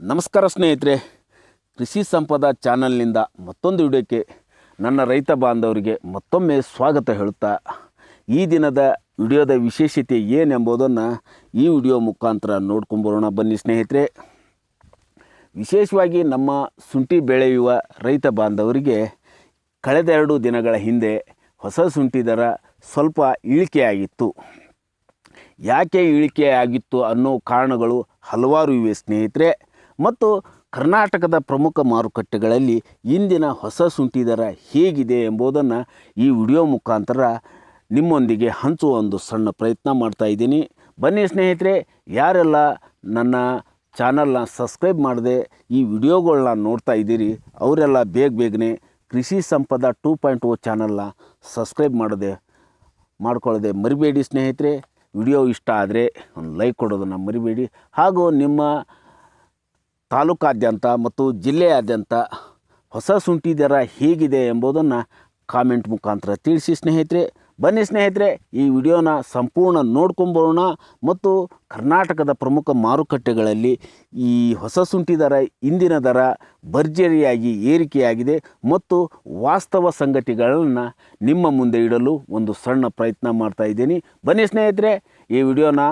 ನಮಸ್ಕಾರ ಸ್ನೇಹಿತರೆ. ಕೃಷಿ ಸಂಪದ ಚಾನಲ್ನಿಂದ ಮತ್ತೊಂದು ವಿಡಿಯೋಕ್ಕೆ ನನ್ನ ರೈತ ಬಾಂಧವರಿಗೆ ಮತ್ತೊಮ್ಮೆ ಸ್ವಾಗತ ಹೇಳುತ್ತಾ ಈ ದಿನದ ವಿಡಿಯೋದ ವಿಶೇಷತೆ ಏನೆಂಬುದನ್ನು ಈ ವಿಡಿಯೋ ಮುಖಾಂತರ ನೋಡ್ಕೊಂಬರೋಣ. ಬನ್ನಿ ಸ್ನೇಹಿತರೆ. ವಿಶೇಷವಾಗಿ ನಮ್ಮ ಶುಂಠಿ ಬೆಳೆಯುವ ರೈತ ಬಾಂಧವರಿಗೆ ಕಳೆದ ಎರಡು ದಿನಗಳ ಹಿಂದೆ ಹೊಸ ಶುಂಠಿ ದರ ಸ್ವಲ್ಪ ಇಳಿಕೆಯಾಗಿತ್ತು. ಯಾಕೆ ಇಳಿಕೆಯಾಗಿತ್ತು ಅನ್ನೋ ಕಾರಣಗಳು ಹಲವಾರು ಇವೆ ಸ್ನೇಹಿತರೆ. ಮತ್ತು ಕರ್ನಾಟಕದ ಪ್ರಮುಖ ಮಾರುಕಟ್ಟೆಗಳಲ್ಲಿ ಇಂದಿನ ಹೊಸ ಶುಂಠಿ ದರ ಹೇಗಿದೆ ಎಂಬುದನ್ನು ಈ ವಿಡಿಯೋ ಮುಖಾಂತರ ನಿಮ್ಮೊಂದಿಗೆ ಹಂಚುವ ಒಂದು ಸಣ್ಣ ಪ್ರಯತ್ನ ಮಾಡ್ತಾ ಇದ್ದೀನಿ. ಬನ್ನಿ ಸ್ನೇಹಿತರೆ, ಯಾರೆಲ್ಲ ನನ್ನ ಚಾನಲ್ನ ಸಬ್ಸ್ಕ್ರೈಬ್ ಮಾಡದೆ ಈ ವಿಡಿಯೋಗಳನ್ನ ನೋಡ್ತಾ ಇದ್ದೀರಿ, ಅವರೆಲ್ಲ ಬೇಗ ಬೇಗನೆ ಕೃಷಿ ಸಂಪದ ಟೂ ಪಾಯಿಂಟ್ ಓ ಚಾನಲ್ನ ಸಬ್ಸ್ಕ್ರೈಬ್ ಮಾಡದೆ, ಮಾಡ್ಕೊಳ್ಳದೆ ಮರಿಬೇಡಿ ಸ್ನೇಹಿತರೆ. ವಿಡಿಯೋ ಇಷ್ಟ ಆದರೆ ಒಂದು ಲೈಕ್ ಕೊಡೋದನ್ನು ಮರಿಬೇಡಿ. ಹಾಗೂ ನಿಮ್ಮ ತಾಲೂಕಾದ್ಯಂತ ಮತ್ತು ಜಿಲ್ಲೆಯಾದ್ಯಂತ ಹೊಸ ಶುಂಠಿ ದರ ಹೇಗಿದೆ ಎಂಬುದನ್ನು ಕಾಮೆಂಟ್ ಮುಖಾಂತರ ತಿಳಿಸಿ ಸ್ನೇಹಿತರೆ. ಬನ್ನಿ ಸ್ನೇಹಿತರೆ, ಈ ವಿಡಿಯೋನ ಸಂಪೂರ್ಣ ನೋಡ್ಕೊಂಬರೋಣ ಮತ್ತು ಕರ್ನಾಟಕದ ಪ್ರಮುಖ ಮಾರುಕಟ್ಟೆಗಳಲ್ಲಿ ಈ ಹೊಸ ಶುಂಠಿ ದರ ಇಂದಿನ ದರ ಭರ್ಜರಿಯಾಗಿ ಏರಿಕೆಯಾಗಿದೆ ಮತ್ತು ವಾಸ್ತವ ಸಂಗತಿಗಳನ್ನು ನಿಮ್ಮ ಮುಂದೆ ಇಡಲು ಒಂದು ಸಣ್ಣ ಪ್ರಯತ್ನ ಮಾಡ್ತಾ ಇದ್ದೀನಿ. ಬನ್ನಿ ಸ್ನೇಹಿತರೆ, ಈ ವಿಡಿಯೋನ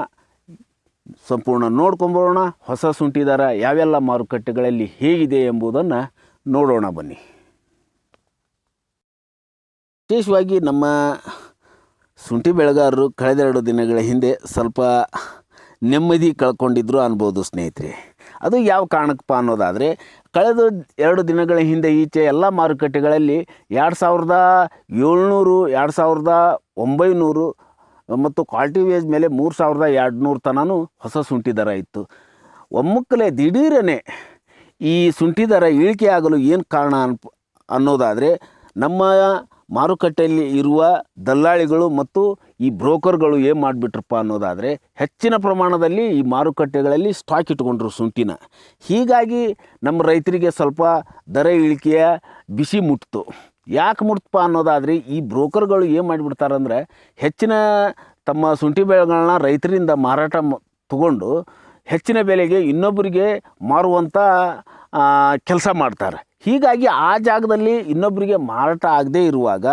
ಸಂಪೂರ್ಣ ನೋಡ್ಕೊಂಬರೋಣ. ಹೊಸ ಶುಂಠಿ ದರ ಯಾವೆಲ್ಲ ಮಾರುಕಟ್ಟೆಗಳಲ್ಲಿ ಹೇಗಿದೆ ಎಂಬುದನ್ನು ನೋಡೋಣ ಬನ್ನಿ. ವಿಶೇಷವಾಗಿ ನಮ್ಮ ಶುಂಠಿ ಬೆಳೆಗಾರರು ಕಳೆದೆರಡು ದಿನಗಳ ಹಿಂದೆ ಸ್ವಲ್ಪ ನೆಮ್ಮದಿ ಕಳ್ಕೊಂಡಿದ್ರು ಅನ್ಬೋದು ಸ್ನೇಹಿತರೆ. ಅದು ಯಾವ ಕಾರಣಕ್ಕಪ್ಪ ಅನ್ನೋದಾದರೆ, ಕಳೆದ ಎರಡು ದಿನಗಳ ಹಿಂದೆ ಈಚೆ ಎಲ್ಲ ಮಾರುಕಟ್ಟೆಗಳಲ್ಲಿ ಎರಡು ಸಾವಿರದ ಏಳ್ನೂರು, ಎರಡು ಸಾವಿರದ ಒಂಬೈನೂರು ಮತ್ತು ಕ್ವಾಲಿಟಿ ವೇಜ್ ಮೇಲೆ ಮೂರು ಸಾವಿರದ ಎರಡು ನೂರು ತನೂ ಹೊಸ ಶುಂಠಿ ದರ ಇತ್ತು. ಒಮ್ಮಕ್ಕಲೇ ದಿಢೀರನೆ ಈ ಶುಂಠಿ ದರ ಇಳಿಕೆ ಆಗಲು ಏನು ಕಾರಣ ಅನ್ ಅನ್ನೋದಾದರೆ ನಮ್ಮ ಮಾರುಕಟ್ಟೆಯಲ್ಲಿ ಇರುವ ದಲ್ಲಾಳಿಗಳು ಮತ್ತು ಈ ಬ್ರೋಕರ್ಗಳು ಏನು ಮಾಡಿಬಿಟ್ರಪ್ಪ ಅನ್ನೋದಾದರೆ ಹೆಚ್ಚಿನ ಪ್ರಮಾಣದಲ್ಲಿ ಈ ಮಾರುಕಟ್ಟೆಗಳಲ್ಲಿ ಸ್ಟಾಕ್ ಇಟ್ಕೊಂಡ್ರು ಶುಂಠಿನ. ಹೀಗಾಗಿ ನಮ್ಮ ರೈತರಿಗೆ ಸ್ವಲ್ಪ ದರ ಇಳಿಕೆಯ ಬಿಸಿ ಮುಟ್ತು. ಯಾಕೆ ಮುಟ್ತಪ್ಪ ಅನ್ನೋದಾದರೆ ಈ ಬ್ರೋಕರ್ಗಳು ಏನು ಮಾಡಿಬಿಡ್ತಾರಂದ್ರೆ ಹೆಚ್ಚಿನ ತಮ್ಮ ಶುಂಠಿ ಬೆಳೆಗಳನ್ನ ರೈತರಿಂದ ಮಾರಾಟ ತಗೊಂಡು ಹೆಚ್ಚಿನ ಬೆಲೆಗೆ ಇನ್ನೊಬ್ಬರಿಗೆ ಮಾರುವಂಥ ಕೆಲಸ ಮಾಡ್ತಾರೆ. ಹೀಗಾಗಿ ಆ ಜಾಗದಲ್ಲಿ ಇನ್ನೊಬ್ಬರಿಗೆ ಮಾರಾಟ ಆಗದೇ ಇರುವಾಗ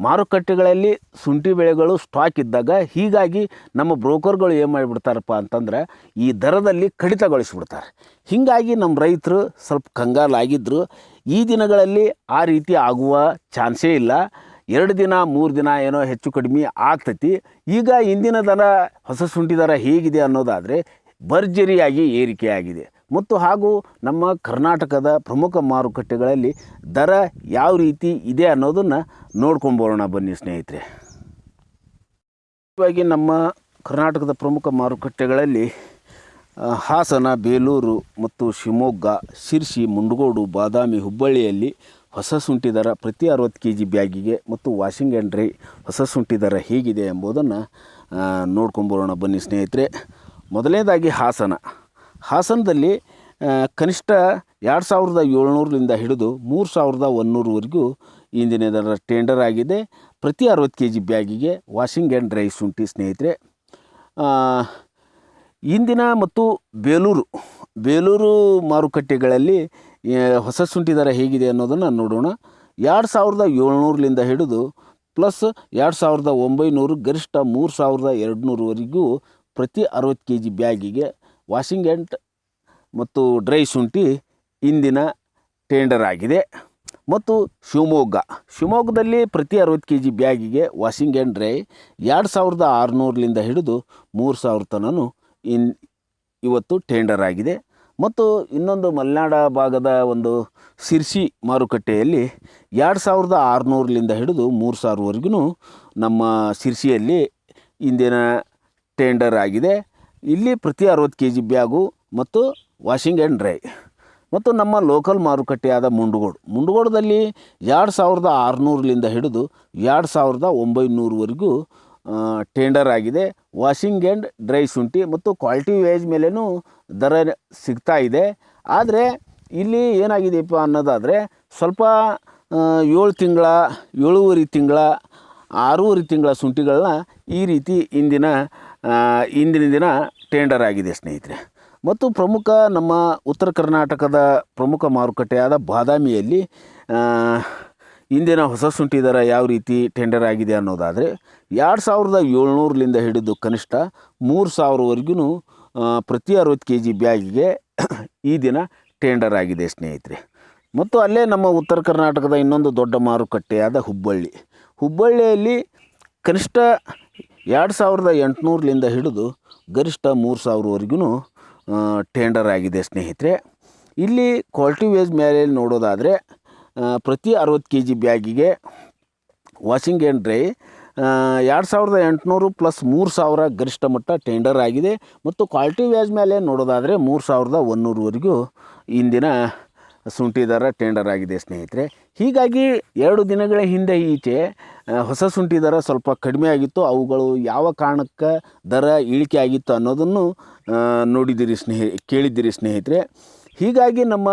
ಮಾರುಕಟ್ಟೆಗಳಲ್ಲಿ ಶುಂಠಿ ಬೆಳೆಗಳು ಸ್ಟಾಕ್ ಇದ್ದಾಗ ಹೀಗಾಗಿ ನಮ್ಮ ಬ್ರೋಕರ್ಗಳು ಏನು ಮಾಡಿಬಿಡ್ತಾರಪ್ಪ ಅಂತಂದ್ರೆ ಈ ದರದಲ್ಲಿ ಕಡಿತಗೊಳಿಸ್ಬಿಡ್ತಾರೆ. ಹೀಗಾಗಿ ನಮ್ಮ ರೈತರು ಸ್ವಲ್ಪ ಕಂಗಾಲಾಗಿದ್ದರು ಈ ದಿನಗಳಲ್ಲಿ ಆ ರೀತಿ ಆಗುವ ಚಾನ್ಸೇ ಇಲ್ಲ. ಎರಡು ದಿನ, ಮೂರು ದಿನ ಏನೋ ಹೆಚ್ಚು ಕಡಿಮೆ ಆಗ್ತೈತಿ. ಈಗ ಇಂದಿನ ದರ ಹೊಸ ಶುಂಠಿ ದರ ಹೇಗಿದೆ ಅನ್ನೋದಾದರೆ ಭರ್ಜರಿಯಾಗಿ ಏರಿಕೆಯಾಗಿದೆ. ಮತ್ತು ಹಾಗೂ ನಮ್ಮ ಕರ್ನಾಟಕದ ಪ್ರಮುಖ ಮಾರುಕಟ್ಟೆಗಳಲ್ಲಿ ದರ ಯಾವ ರೀತಿ ಇದೆ ಅನ್ನೋದನ್ನು ನೋಡ್ಕೊಂಬರೋಣ ಬನ್ನಿ ಸ್ನೇಹಿತರೆ. ಇವಾಗಿ ನಮ್ಮ ಕರ್ನಾಟಕದ ಪ್ರಮುಖ ಮಾರುಕಟ್ಟೆಗಳಲ್ಲಿ ಹಾಸನ, ಬೇಲೂರು ಮತ್ತು ಶಿವಮೊಗ್ಗ, ಶಿರ್ಸಿ, ಮುಂಡಗೋಡು, ಬಾದಾಮಿ ಹುಬ್ಬಳ್ಳಿಯಲ್ಲಿ ಹೊಸ ಶುಂಠಿ ದರ ಪ್ರತಿ ಅರವತ್ತು ಕೆ ಜಿ ಬ್ಯಾಗಿಗೆ ಮತ್ತು ವಾಷಿಂಗ್ ಆ್ಯಂಡ್ ಡ್ರೈ ಹೊಸ ಶುಂಠಿ ದರ ಹೇಗಿದೆ ಎಂಬುದನ್ನು ನೋಡ್ಕೊಂಬರೋಣ ಬನ್ನಿ ಸ್ನೇಹಿತರೆ. ಮೊದಲನೇದಾಗಿ ಹಾಸನ. ಹಾಸನದಲ್ಲಿ ಕನಿಷ್ಠ ಎರಡು ಸಾವಿರದ ಏಳ್ನೂರರಿಂದ ಹಿಡಿದು ಮೂರು ಸಾವಿರದ ಒನ್ನೂರವರೆಗೂ ಇಂದಿನ ದರ ಟೆಂಡರ್ ಆಗಿದೆ. ಪ್ರತಿ ಅರವತ್ತು ಕೆ ಜಿ ಬ್ಯಾಗಿಗೆ ವಾಷಿಂಗ್ ಆ್ಯಂಡ್ ಡ್ರೈ ಶುಂಠಿ ಸ್ನೇಹಿತರೆ. ಇಂದಿನ ಮತ್ತು ಬೇಲೂರು ಬೇಲೂರು ಮಾರುಕಟ್ಟೆಗಳಲ್ಲಿ ಹೊಸ ಶುಂಠಿ ದರ ಹೇಗಿದೆ ಅನ್ನೋದನ್ನು ನೋಡೋಣ. ಎರಡು ಸಾವಿರದ ಏಳ್ನೂರಲಿಂದ ಹಿಡಿದು ಪ್ಲಸ್ ಎರಡು ಸಾವಿರದ ಒಂಬೈನೂರು ಗರಿಷ್ಠ ಮೂರು ಸಾವಿರದ ಎರಡು ನೂರವರೆಗೂ ಪ್ರತಿ ಅರವತ್ತು ಕೆ ಜಿ ಬ್ಯಾಗಿಗೆ ವಾಷಿಂಗ್ ಎಂಟ್ ಮತ್ತು ಡ್ರೈ ಶುಂಠಿ ಇಂದಿನ ಟೆಂಡರ್ ಆಗಿದೆ. ಮತ್ತು ಶಿವಮೊಗ್ಗ, ಶಿವಮೊಗ್ಗದಲ್ಲಿ ಪ್ರತಿ ಅರವತ್ತು ಕೆ ಜಿ ಬ್ಯಾಗಿಗೆ ವಾಷಿಂಗ್ ಆ್ಯಂಡ್ ಡ್ರೈ ಎರಡು ಸಾವಿರದ ಆರುನೂರಲಿಂದ ಹಿಡಿದು ಮೂರು ಸಾವಿರ ತನೂ ಇನ್ ಇವತ್ತು ಟೆಂಡರ್ ಆಗಿದೆ. ಮತ್ತು ಇನ್ನೊಂದು ಮಲೆನಾಡ ಭಾಗದ ಒಂದು ಸಿರ್ಸಿ ಮಾರುಕಟ್ಟೆಯಲ್ಲಿ ಎರಡು ಸಾವಿರದ ಆರುನೂರರಿಂದ ಹಿಡಿದು ಮೂರು ಸಾವಿರವರೆಗೂ ನಮ್ಮ ಸಿರ್ಸಿಯಲ್ಲಿ ಇಂದಿನ ಟೆಂಡರ್ ಆಗಿದೆ. ಇಲ್ಲಿ ಪ್ರತಿ ಅರವತ್ತು ಕೆ ಜಿ ಬ್ಯಾಗು ಮತ್ತು ವಾಷಿಂಗ್ ಆ್ಯಂಡ್ ಡ್ರೈ ಮತ್ತು ನಮ್ಮ ಲೋಕಲ್ ಮಾರುಕಟ್ಟೆಯಾದ ಮುಂಡಗೋಡು. ಮುಂಡಗೋಡದಲ್ಲಿ ಎರಡು ಸಾವಿರದ ಆರುನೂರಲಿಂದ ಹಿಡಿದು ಎರಡು ಸಾವಿರದ ಒಂಬೈನೂರವರೆಗೂ ಟೆಂಡರ್ ಆಗಿದೆ. ವಾಷಿಂಗ್ ಆ್ಯಂಡ್ ಡ್ರೈ ಶುಂಠಿ ಮತ್ತು ಕ್ವಾಲಿಟಿ ವೇಜ್ ಮೇಲೇನೂ ದರ ಸಿಗ್ತಾ ಇದೆ. ಆದರೆ ಇಲ್ಲಿ ಏನಾಗಿದೆಯಪ್ಪ ಅನ್ನೋದಾದರೆ ಸ್ವಲ್ಪ ಏಳು ತಿಂಗಳ, ಏಳೂವರೆ ತಿಂಗಳ, ಆರೂವರೆ ತಿಂಗಳ ಶುಂಠಿಗಳನ್ನ ಈ ರೀತಿ ಇಂದಿನ ಇಂದಿನ ದಿನ ಟೆಂಡರ್ ಆಗಿದೆ ಸ್ನೇಹಿತರೆ. ಮತ್ತು ಪ್ರಮುಖ ನಮ್ಮ ಉತ್ತರ ಕರ್ನಾಟಕದ ಪ್ರಮುಖ ಮಾರುಕಟ್ಟೆಯಾದ ಬಾದಾಮಿಯಲ್ಲಿ ಇಂದಿನ ಹೊಸ ಶುಂಠಿ ದರ ಯಾವ ರೀತಿ ಟೆಂಡರ್ ಆಗಿದೆ ಅನ್ನೋದಾದರೆ ಎರಡು ಸಾವಿರದ ಏಳ್ನೂರಲಿಂದ ಹಿಡಿದು ಕನಿಷ್ಠ ಮೂರು ಸಾವಿರವರೆಗೂ ಪ್ರತಿ ಅರವತ್ತು ಕೆ ಜಿ ಬ್ಯಾಗಿಗೆ ಈ ದಿನ ಟೆಂಡರ್ ಆಗಿದೆ ಸ್ನೇಹಿತರೆ. ಮತ್ತು ಅಲ್ಲೇ ನಮ್ಮ ಉತ್ತರ ಕರ್ನಾಟಕದ ಇನ್ನೊಂದು ದೊಡ್ಡ ಮಾರುಕಟ್ಟೆಯಾದ ಹುಬ್ಬಳ್ಳಿ. ಹುಬ್ಬಳ್ಳಿಯಲ್ಲಿ ಕನಿಷ್ಠ ಎರಡು ಸಾವಿರದ ಎಂಟುನೂರಲಿಂದ ಹಿಡಿದು ಗರಿಷ್ಠ ಮೂರು ಸಾವಿರವರೆಗೂ ಟೆಂಡರ್ ಆಗಿದೆ ಸ್ನೇಹಿತರೆ. ಇಲ್ಲಿ ಕ್ವಾಲಿಟಿ ವೇಜ್ ಮೇಲೆ ನೋಡೋದಾದರೆ ಪ್ರತಿ ಅರವತ್ತು ಕೆ ಜಿ ಬ್ಯಾಗಿಗೆ ವಾಷಿಂಗ್ ಆ್ಯಂಡ್ ಡ್ರೈ ಎರಡು ಸಾವಿರದ ಎಂಟುನೂರು ಪ್ಲಸ್ ಮೂರು ಸಾವಿರ ಗರಿಷ್ಠ ಮಟ್ಟ ಟೆಂಡರ್ ಆಗಿದೆ. ಮತ್ತು ಕ್ವಾಲಿಟಿ ವ್ಯಾಜ್ ಮೇಲೆ ನೋಡೋದಾದರೆ ಮೂರು ಸಾವಿರದ ಒನ್ನೂರವರೆಗೂ ಇಂದಿನ ಶುಂಠಿ ದರ ಟೆಂಡರ್ ಆಗಿದೆ ಸ್ನೇಹಿತರೆ. ಹೀಗಾಗಿ ಎರಡು ದಿನಗಳ ಹಿಂದೆ ಈಚೆ ಹೊಸ ಶುಂಠಿ ದರ ಸ್ವಲ್ಪ ಕಡಿಮೆ ಆಗಿತ್ತು. ಅವುಗಳು ಯಾವ ಕಾರಣಕ್ಕೆ ದರ ಇಳಿಕೆ ಆಗಿತ್ತು ಅನ್ನೋದನ್ನು ನೋಡಿದ್ದೀರಿ ಸ್ನೇಹಿ, ಕೇಳಿದ್ದೀರಿ ಸ್ನೇಹಿತರೆ. ಹೀಗಾಗಿ ನಮ್ಮ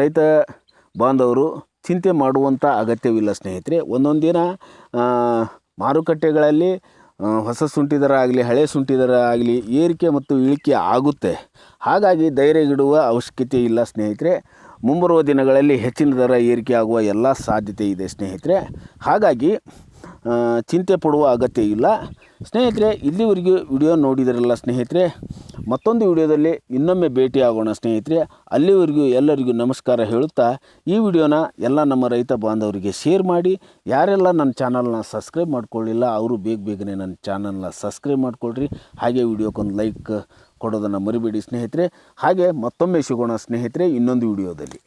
ರೈತ ಬಾಂಧವರು ಚಿಂತೆ ಮಾಡುವಂಥ ಅಗತ್ಯವಿಲ್ಲ ಸ್ನೇಹಿತರೆ. ಒಂದೊಂದು ದಿನ ಮಾರುಕಟ್ಟೆಗಳಲ್ಲಿ ಹೊಸ ಸುಂಟಿದರ ದರ ಆಗಲಿ ಹಳೆ ಸುಂಟಿದರ ದರ ಆಗಲಿ ಏರಿಕೆ ಮತ್ತು ಇಳಿಕೆ ಆಗುತ್ತೆ. ಹಾಗಾಗಿ ಧೈರ್ಯಗಿಡುವ ಅವಶ್ಯಕತೆ ಇಲ್ಲ ಸ್ನೇಹಿತರೆ. ಮುಂಬರುವ ದಿನಗಳಲ್ಲಿ ಹೆಚ್ಚಿನ ದರ ಏರಿಕೆ ಆಗುವ ಎಲ್ಲ ಸಾಧ್ಯತೆ ಇದೆ ಸ್ನೇಹಿತರೆ. ಹಾಗಾಗಿ ಚಿಂತೆ ಪಡುವ ಅಗತ್ಯ ಇಲ್ಲ. ಸ್ನೇಹಿತರೆ, ಇಲ್ಲಿವರೆಗೂ ವಿಡಿಯೋ ನೋಡಿದಿರಲ್ಲ ಸ್ನೇಹಿತರೆ, ಮತ್ತೊಂದು ವಿಡಿಯೋದಲ್ಲಿ ಇನ್ನೊಮ್ಮೆ ಭೇಟಿ ಆಗೋಣ ಸ್ನೇಹಿತರೆ. ಅಲ್ಲಿವರೆಗೂ ಎಲ್ಲರಿಗೂ ನಮಸ್ಕಾರ ಹೇಳುತ್ತಾ, ಈ ವಿಡಿಯೋನ ಎಲ್ಲ ನಮ್ಮ ರೈತ ಬಾಂಧವರಿಗೆ ಶೇರ್ ಮಾಡಿ, ಯಾರೆಲ್ಲ ನನ್ನ ಚಾನಲ್ನ ಸಬ್ಸ್ಕ್ರೈಬ್ ಮಾಡ್ಕೊಳ್ಳಿಲ್ಲ, ಅವರು ಬೇಗ ಬೇಗನೆ ನನ್ನ ಚಾನಲ್ನ ಸಬ್ಸ್ಕ್ರೈಬ್ ಮಾಡ್ಕೊಳ್ರಿ. ಹಾಗೆ ವಿಡಿಯೋಕ್ಕೊಂದು ಲೈಕ್ ಕೊಡೋದನ್ನು ಮರಿಬೇಡಿ ಸ್ನೇಹಿತರೆ. ಹಾಗೆ ಮತ್ತೊಮ್ಮೆ ಸಿಗೋಣ ಸ್ನೇಹಿತರೆ ಇನ್ನೊಂದು ವಿಡಿಯೋದಲ್ಲಿ.